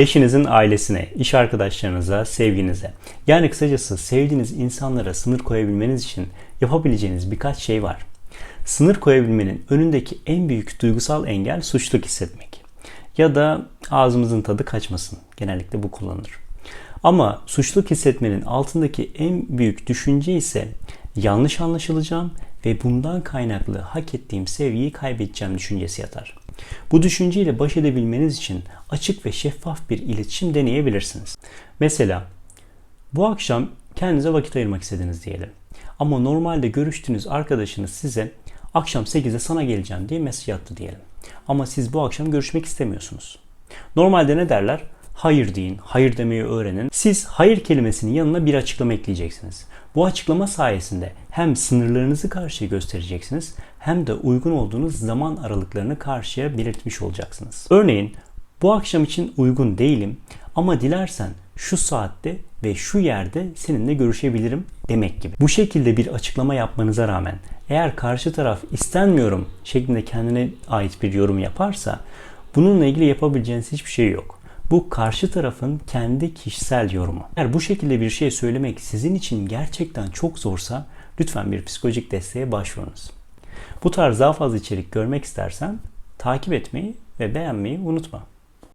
Eşinizin ailesine, iş arkadaşlarınıza, sevginize. Yani kısacası sevdiğiniz insanlara sınır koyabilmeniz için yapabileceğiniz birkaç şey var. Sınır koyabilmenin önündeki en büyük duygusal engel suçluluk hissetmek. Ya da ağzımızın tadı kaçmasın. Genellikle bu kullanılır. Ama suçluluk hissetmenin altındaki en büyük düşünce ise yanlış anlaşılacağım ve bundan kaynaklı hak ettiğim sevgiyi kaybedeceğim düşüncesi yatar. Bu düşünceyle baş edebilmeniz için açık ve şeffaf bir iletişim deneyebilirsiniz. Mesela bu akşam kendinize vakit ayırmak istediniz diyelim. Ama normalde görüştüğünüz arkadaşınız size akşam 8'de sana geleceğim diye mesaj attı diyelim. Ama siz bu akşam görüşmek istemiyorsunuz. Normalde ne derler? Hayır deyin, hayır demeyi öğrenin. Siz hayır kelimesinin yanına bir açıklama ekleyeceksiniz. Bu açıklama sayesinde hem sınırlarınızı karşıya göstereceksiniz hem de uygun olduğunuz zaman aralıklarını karşıya belirtmiş olacaksınız. Örneğin bu akşam için uygun değilim ama dilersen şu saatte ve şu yerde seninle görüşebilirim demek gibi. Bu şekilde bir açıklama yapmanıza rağmen eğer karşı taraf istenmiyorum şeklinde kendine ait bir yorum yaparsa bununla ilgili yapabileceğiniz hiçbir şey yok. Bu karşı tarafın kendi kişisel yorumu. Eğer bu şekilde bir şey söylemek sizin için gerçekten çok zorsa lütfen bir psikolojik desteğe başvurunuz. Bu tarz daha fazla içerik görmek istersen takip etmeyi ve beğenmeyi unutma.